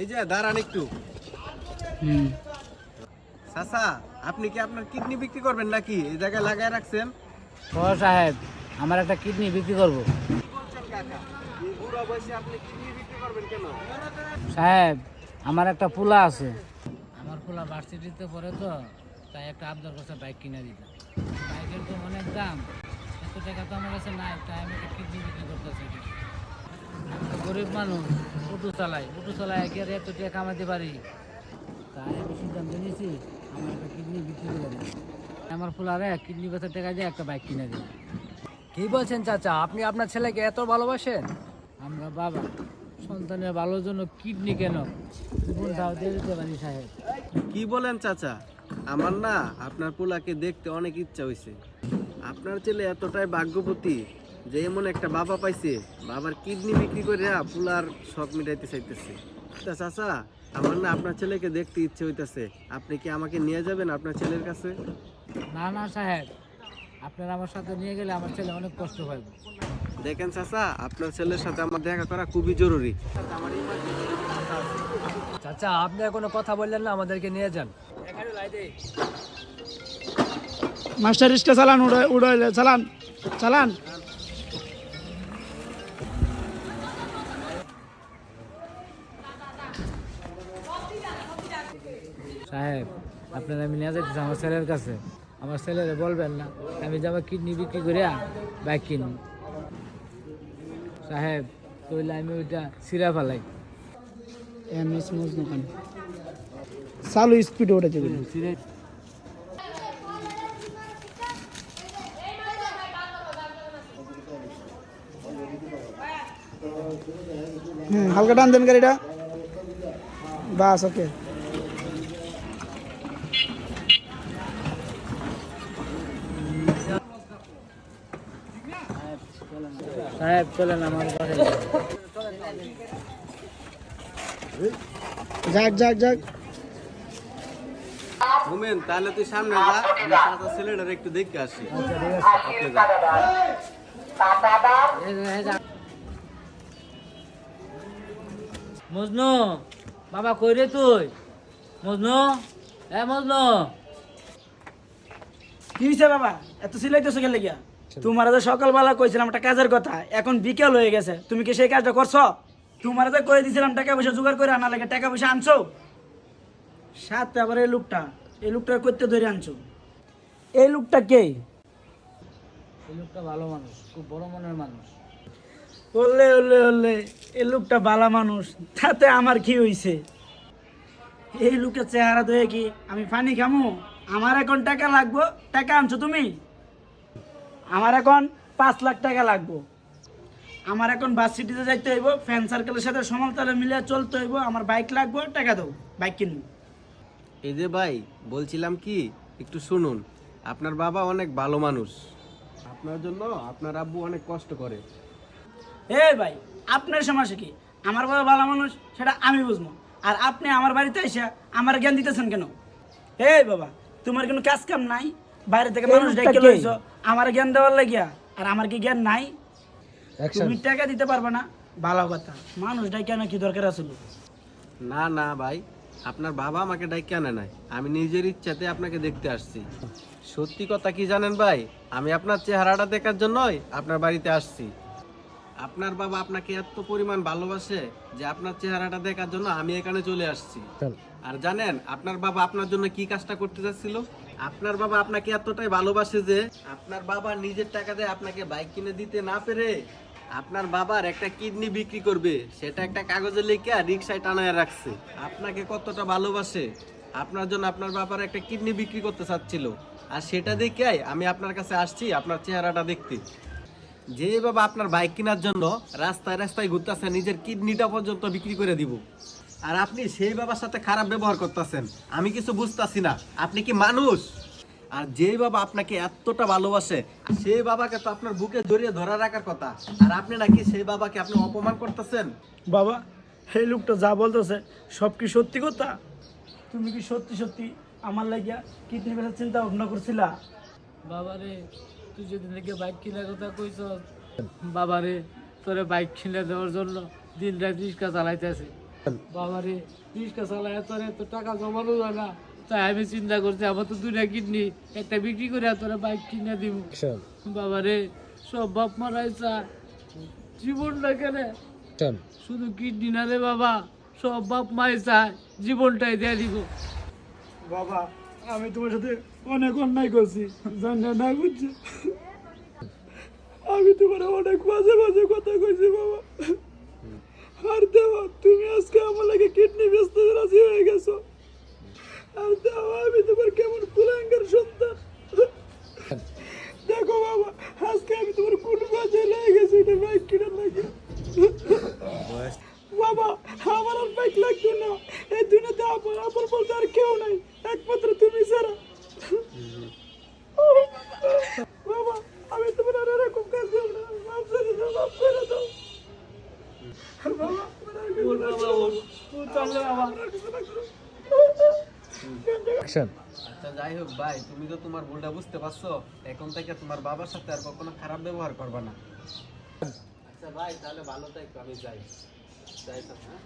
এই যে দাঁড়ান একটু। হুম। চাচা আপনি কি আপনার কিডনি বিক্রি করবেন নাকি? এই জায়গায় লাগায় রাখছেন। ও সাহেব আমার একটা কিডনি বিক্রি করব। বলছেন কাকা এই বুড়া বয়সে আপনি কিডনি বিক্রি করবেন কেন সাহেব আমার একটা পোলা আছে। আমার পোলা ভার্সিটিতে পড়ে তো তাই একটা আবদার করছে বাইক কিনে দিতে। বাইকের তো অনেক দাম এত টাকা তো আমার কাছে নাই তাই আমি একটা কিডনি বিক্রি করতেছি আমি তো গরিব মানুষ, অটো চালাই অটো চালাই কি আর এত টাকা কামাতে পারি। তাই আমি সিদ্ধান্ত নিয়েছি, আমার একটা কিডনি বিক্রি করে দিই আমার পোলারে কিডনি বেচার টাকা দিয়ে একটা বাইক কিনে দিই কি বলছেন চাচা, আপনি আপনার ছেলেকে এত ভালোবাসেন? আমরা বাবা, সন্তানের ভালোর জন্য কিডনি কেন? দিতে পারি সাহেব। কি বলেন চাচা? আমার না আপনার পোলাকে দেখতে অনেক ইচ্ছা হয়েছে আপনার ছেলে এতটাই ভাগ্যবতী যে এমন একটা বাবা পাইছে বাবার কিডনি বিক্রি করে পোলার শখ মিটাইতে চাইতেছে। তা চাচা আমার না আপনার ছেলেকে দেখতে ইচ্ছে হইতেছে। আপনি কি আমাকে নিয়ে যাবেন আপনার ছেলের কাছে? না না সাহেব। আপনার আমার সাথে নিয়ে গেলে আমার ছেলে অনেক কষ্ট পাইবে দেখেন চাচা আপনার ছেলের সাথে আমার দেখা করা খুবই জরুরি। চাচা আপনি কোনো কথা বললেন না আমাদেরকে নিয়ে যান। মাস্টার রিক্সা চালান উড়াই উড়াইলে চালান চালান। সাহেব আপনারা আমি নিয়ে যাচ্ছি আমার ছেলের কাছে। আমার ছেলেরে বলবেন না আমি যাব কিডনি বিক্রি করে বাইক কিনব। সাহেব কইলে আমি ওইটা সিরা ফেলাই। এম এস মজনু খান চালু স্পিডে সিরে হুম হালকা টান দেন গাড়িটা। বাস ওকে। সাহেব চলেন আমার কাছে যাক যাক যাক। ঘুমেন তাহলে তুই সামনে যা আমি চাচা ছেলেটার একটু দেখে আসি। মজনু বাবা কই রে তুই? মজনু? হ্যাঁ মজনু। কি হয়েছে বাবা? এত সিলাইতেছো গেলে গিয়া তোমার যে সকালবেলা কইছিলাম একটা কাজের কথা এখন বিকেল হয়ে গেছে। তুমি কি সেই কাজটা করছ? তোমার যে কয়ে দিয়েছিলাম টাকা পয়সা জোগাড় করে আনা লাগে টাকা পয়সা আনছো? সাথে আবার এই লোকটা এই লোকটা করতে ধরে আনছো। এই লোকটা কে? এই লোকটা ভালো মানুষ খুব বড় মনের মানুষ। বললে বললে বললে এই লোকটা বালা মানুষ তাতে আমার কি হইছে? এই লোকের চেহারা ধরে কি আমি পানি খামু? আমার এখন টাকা লাগবো টাকা আনছো তুমি? আমার এখন পাঁচ লাখ টাকা লাগবো। আমার এখন বাস সিটিতে যাইতে হইব ফ্যান সার্কেলের সাথে সমানতালে মিলে চলতে হইব আমার বাইক লাগবো টাকা দাও বাইক কিনবো। এই যে ভাই বলছিলাম কি একটু শুনুন আপনার বাবা অনেক ভালো মানুষ। আপনার জন্য আপনার আব্বু অনেক কষ্ট করে। এ ভাই আপনার সমস্যা কি? আমার বাবা ভালো মানুষ সেটা আমি বুঝব। আর আপনি আমার বাড়িতে এসে আমার জ্ঞান দিতেছেন কেন? এই বাবা তোমার কোনো কাজ কাম নাই? বাইরে থেকে মানুষ ডেকে লইছো আমার জ্ঞান দেওয়ার লাগিয়া। আর আমার কি জ্ঞান নাই? তুমি টাকা দিতে পারবে না? ভালো কথা। মানুষ ডাইকে না কি দরকার আছিল না না ভাই। আপনার বাবা আমাকে ডাইকে আনে নাই। আমি নিজের ইচ্ছাতে আপনাকে দেখতে আসছি। সত্যি কথা কি জানেন ভাই? আমি আপনার চেহারাটা দেখার জন্যই আপনার বাড়িতে আসছি। আপনার বাবা আপনাকে এত পরিমাণ ভালোবাসে যে আপনার চেহারাটা দেখার জন্য আমি এখানে চলে আসছি। আর জানেন আপনার বাবা আপনার জন্য কি কাজটা করতে যাচ্ছিল আপনার বাবা আপনাকে এতটাই ভালোবাসে যে আপনার বাবা নিজের টাকা দিয়ে আপনাকে বাইক কিনে দিতে না পেরে আপনার বাবার একটা কিডনি বিক্রি করবে। সেটা একটা কাগজে লিখে রিক্সায় টানায় রাখছে। আপনাকে কতটা ভালোবাসে? আপনার জন্য আপনার বাবার একটা কিডনি বিক্রি করতে চাচ্ছিল। আর সেটা দেখে আমি আপনার কাছে আসছি, আপনার চেহারাটা দেখতে। যে বাবা আপনার বাইক কেনার জন্য রাস্তায় রাস্তায় ঘুরতেছে, নিজের কিডনিটা পর্যন্ত বিক্রি করে দিব। আর আপনি সেই বাবার সাথে খারাপ ব্যবহার করতেছেন। আমি কিছু বুঝতাছি না। আপনি কি মানুষ? আর যে বাবা আপনাকে এতটা ভালোবাসে সেই বাবাকে তো আপনার বুকে জড়িয়ে ধরা রাখার কথা। আর আপনি নাকি সেই বাবাকে আপনি অপমান করতেছেন? বাবা সেই লোকটা যা বলতেছে সব কি সত্যি কথা? তুমি কি সত্যি সত্যি আমার লাগিয়া কিডনি বেচার চিন্তা ভাবনা করছিলা? বাবারে তুই যদি নাকি বাইক কিনার কথা কইছ বাবারে তোরে বাইক কিনে দেওয়ার জন্য দিন রাত রিক্সা চালাইতেছে। বাবারে রিক্সা চালায় এত টাকা জমানো যায় না। তাই আমি চিন্তা করছি আমার তো দুইটা কিডনি একটা বিক্রি করে তোরা বাইক কিনে দিব বাবারে সব বাপ মারাই চায় জীবনটা কেন? শুধু কিডনি না রে বাবা সব বাপ মাই চায় জীবনটাই দিয়ে দিব। বাবা আমি তোমার সাথে অনেক অন্যায় করছি জানা না বুঝছি। আমি তোমার অনেক বাজে বাজে কথা কইছি বাবা। আর দেওয়া তুমি আজকে আমার লাগে কিডনি ব্যস্ত রাজি হয়ে গেছো আর দেওয়া আমি তোমার কেমন কুলাঙ্গার সন্তান দেখো বাবা আজকে আমি তোমার কোন বাজে লেগে গেছি এটা বাইক কিনার লাগে বাবা আমার আর বাইক লাগতো না এই দুনিয়াতে আমার আমার বলতে আর কেউ নাই একমাত্র তুমি ছাড়া বাবা আমি তোমার আর এরকম কাজ করব না মাফ করে দাও মাফ করে দাও বাবা আমার আর কিছু না করো। আমার আর কিছু না করো। আচ্ছা যাই হোক ভাই তুমি তো তোমার ভুলটা বুঝতে পারছ। এখন থেকে তোমার বাবার সাথে আর কখনো খারাপ ব্যবহার করবা না। আচ্ছা ভাই তাহলে ভালো থাকো আমি যাই। যাই তো, হ্যাঁ?